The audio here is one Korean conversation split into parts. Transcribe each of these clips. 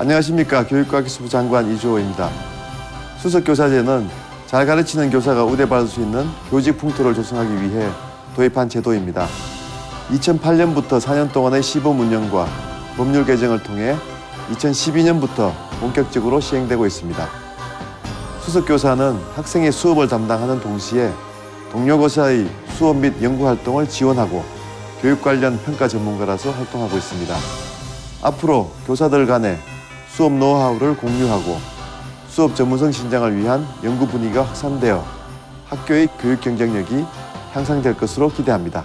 안녕하십니까 교육과 기술부 장관 이주호입니다. 수석교사제는 잘 가르치는 교사가 우대받을 수 있는 교직 풍토를 조성하기 위해 도입한 제도입니다. 2008년부터 4년 동안의 시범 운영과 법률 개정을 통해 2012년부터 본격적으로 시행되고 있습니다. 수석교사는 학생의 수업을 담당하는 동시에 동료 교사의 수업 및 연구 활동을 지원하고 교육 관련 평가 전문가라서 활동하고 있습니다. 앞으로 교사들 간에 수업 노하우를 공유하고 수업 전문성 신장을 위한 연구 분위기가 확산되어 학교의 교육 경쟁력이 향상될 것으로 기대합니다.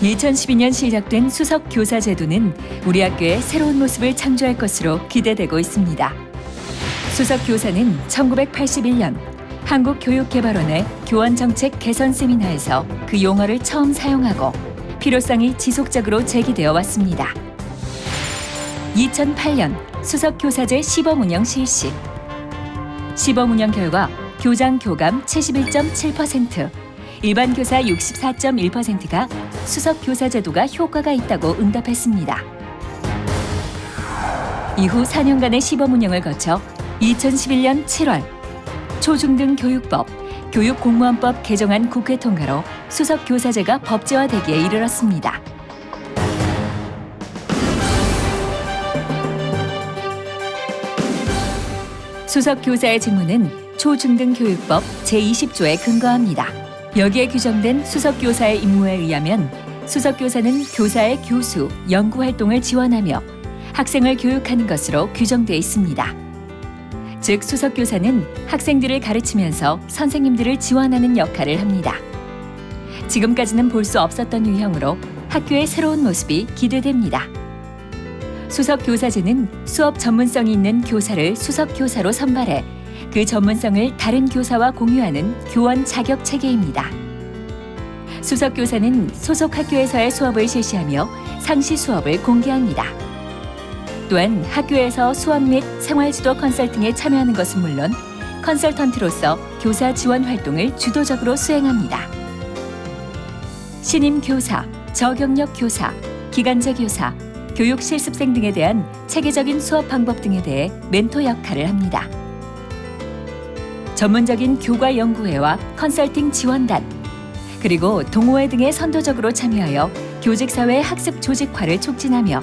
(2012년) 시작된 수석 교사 제도는 우리 학교의 새로운 모습을 창조할 것으로 기대되고 있습니다. 수석 교사는 (1981년) 한국교육개발원의 교원 정책 개선 세미나에서 그 용어를 처음 사용하고 필요성이 지속적으로 제기되어 왔습니다. 2008년 수석 교사제 시범 운영 실시. 시범 운영 결과 교장 교감 71.7%, 일반 교사 64.1%가 수석 교사 제도가 효과가 있다고 응답했습니다. 이후 4년간의 시범 운영을 거쳐 2011년 7월 초중등 교육법, 교육공무원법 개정안 국회 통과로 수석 교사제가 법제화되기에 이르렀습니다. 수석 교사의 직무는 초중등 교육법 제20조에 근거합니다. 여기에 규정된 수석 교사의 임무에 의하면 수석 교사는 교사의 교수, 연구 활동을 지원하며 학생을 교육하는 것으로 규정되어 있습니다. 즉 수석 교사는 학생들을 가르치면서 선생님들을 지원하는 역할을 합니다. 지금까지는 볼 수 없었던 유형으로 학교의 새로운 모습이 기대됩니다. 수석 교사제는 수업 전문성이 있는 교사를 수석 교사로 선발해 그 전문성을 다른 교사와 공유하는 교원 자격 체계입니다. 수석 교사는 소속 학교에서의 수업을 실시하며 상시 수업을 공개합니다. 또한 학교에서 수업 및 생활지도 컨설팅에 참여하는 것은 물론 컨설턴트로서 교사 지원 활동을 주도적으로 수행합니다. 신임 교사, 저경력 교사, 기간제 교사, 교육 실습생 등에 대한 체계적인 수업 방법 등에 대해 멘토 역할을 합니다. 전문적인 교과 연구회와 컨설팅 지원단, 그리고 동호회 등에 선도적으로 참여하여 교직사회 학습 조직화를 촉진하며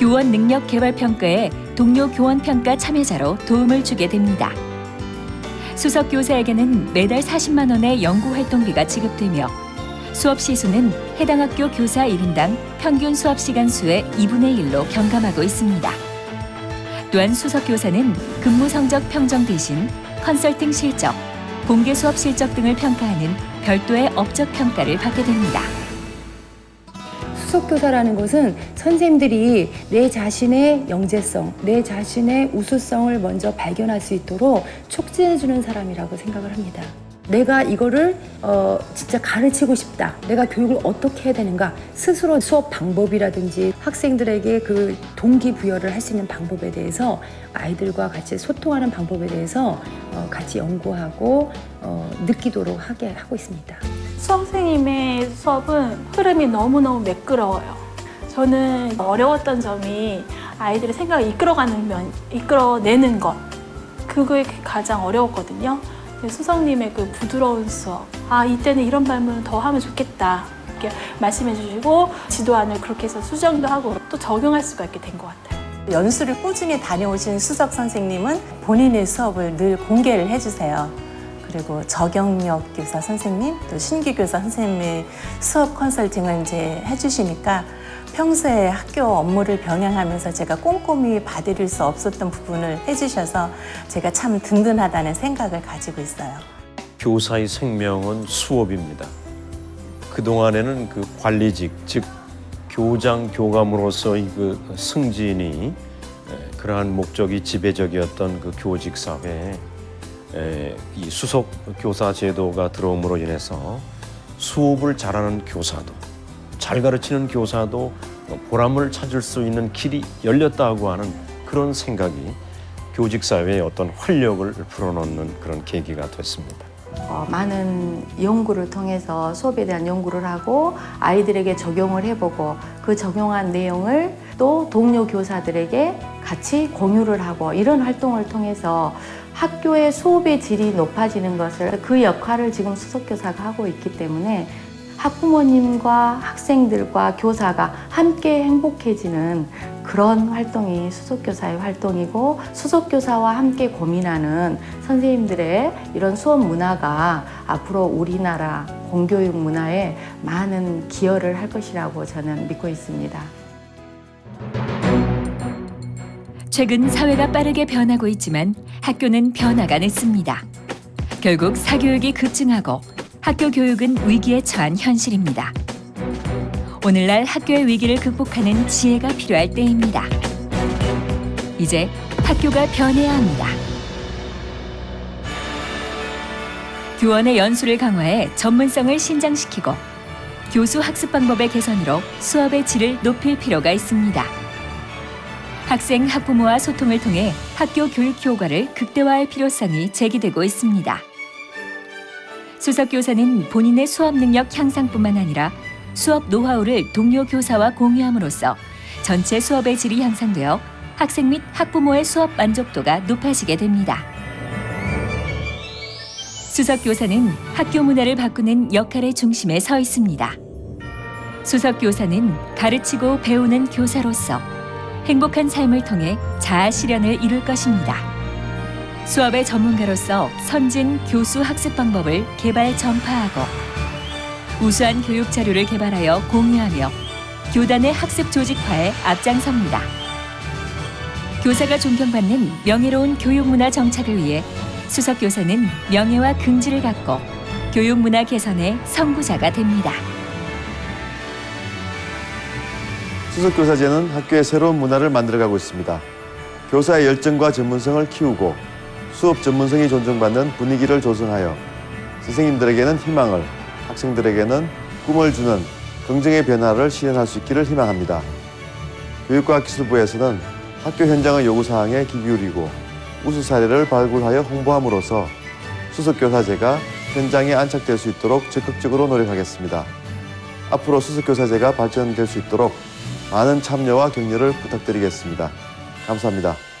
교원 능력 개발 평가에 동료 교원 평가 참여자로 도움을 주게 됩니다. 수석 교사에게는 매달 40만 원의 연구 활동비가 지급되며 수업 시수는 해당 학교 교사 1인당 평균 수업 시간 수의 2분의 1로 경감하고 있습니다. 또한 수석 교사는 근무 성적 평정 대신 컨설팅 실적, 공개 수업 실적 등을 평가하는 별도의 업적 평가를 받게 됩니다. 수석교사라는 것은 선생님들이 내 자신의 영재성, 내 자신의 우수성을 먼저 발견할 수 있도록 촉진해주는 사람이라고 생각을 합니다. 내가 이거를 어, 진짜 가르치고 싶다. 내가 교육을 어떻게 해야 되는가. 스스로 수업 방법이라든지 학생들에게 그 동기부여를 할 수 있는 방법에 대해서 아이들과 같이 소통하는 방법에 대해서 어, 같이 연구하고 어, 느끼도록 하게 하고 있습니다. 수험생님의 수업은 흐름이 너무너무 매끄러워요. 저는 어려웠던 점이 아이들의 생각을 이끌어가는 면, 이끌어내는 것. 그게 가장 어려웠거든요. 근데 수성님의 그 부드러운 수업. 아, 이때는 이런 발문을 더 하면 좋겠다. 이렇게 말씀해 주시고 지도안을 그렇게 해서 수정도 하고 또 적용할 수가 있게 된 것 같아요. 연수를 꾸준히 다녀오신 수석 선생님은 본인의 수업을 늘 공개를 해주세요. 그리고 저경력 교사 선생님, 또 신규 교사 선생님의 수업 컨설팅을 이제 해주시니까 평소에 학교 업무를 병행하면서 제가 꼼꼼히 봐드릴 수 없었던 부분을 해주셔서 제가 참 든든하다는 생각을 가지고 있어요. 교사의 생명은 수업입니다. 그동안에는 그 관리직, 즉 교장 교감으로서의 그 승진이 에, 그러한 목적이 지배적이었던 그 교직 사회에 수석 교사 제도가 들어옴으로 인해서 수업을 잘하는 교사도 잘 가르치는 교사도 보람을 찾을 수 있는 길이 열렸다고 하는 그런 생각이 교직 사회에 어떤 활력을 불어넣는 그런 계기가 됐습니다. 어, 많은 연구를 통해서 수업에 대한 연구를 하고 아이들에게 적용을 해보고 그 적용한 내용을 또 동료 교사들에게 같이 공유를 하고 이런 활동을 통해서 학교의 수업의 질이 높아지는 것을 그 역할을 지금 수석교사가 하고 있기 때문에 학부모님과 학생들과 교사가 함께 행복해지는 그런 활동이 수석교사의 활동이고 수석교사와 함께 고민하는 선생님들의 이런 수업 문화가 앞으로 우리나라 공교육 문화에 많은 기여를 할 것이라고 저는 믿고 있습니다. 최근 사회가 빠르게 변하고 있지만 학교는 변화가 늦습니다. 결국 사교육이 급증하고 학교 교육은 위기에 처한 현실입니다. 오늘날 학교의 위기를 극복하는 지혜가 필요할 때입니다. 이제 학교가 변해야 합니다. 교원의 연수를 강화해 전문성을 신장시키고 교수 학습 방법의 개선으로 수업의 질을 높일 필요가 있습니다. 학생 학부모와 소통을 통해 학교 교육 효과를 극대화할 필요성이 제기되고 있습니다. 수석 교사는 본인의 수업 능력 향상뿐만 아니라 수업 노하우를 동료 교사와 공유함으로써 전체 수업의 질이 향상되어 학생 및 학부모의 수업 만족도가 높아지게 됩니다. 수석 교사는 학교 문화를 바꾸는 역할의 중심에 서 있습니다. 수석 교사는 가르치고 배우는 교사로서 행복한 삶을 통해 자아 실현을 이룰 것입니다. 수업의 전문가로서 선진 교수 학습 방법을 개발 전파하고 우수한 교육 자료를 개발하여 공유하며 교단의 학습 조직화에 앞장섭니다. 교사가 존경받는 명예로운 교육 문화 정착을 위해 수석 교사는 명예와 긍지를 갖고 교육 문화 개선의 선구자가 됩니다. 수석 교사제는 학교의 새로운 문화를 만들어가고 있습니다. 교사의 열정과 전문성을 키우고 수업 전문성이 존중받는 분위기를 조성하여 선생님들에게는 희망을, 학생들에게는 꿈을 주는 긍정의 변화를 실현할 수 있기를 희망합니다. 교육과학기술부에서는 학교 현장의 요구사항에 귀 기울이고 우수 사례를 발굴하여 홍보함으로써 수석교사제가 현장에 안착될 수 있도록 적극적으로 노력하겠습니다. 앞으로 수석교사제가 발전될 수 있도록 많은 참여와 격려를 부탁드리겠습니다. 감사합니다.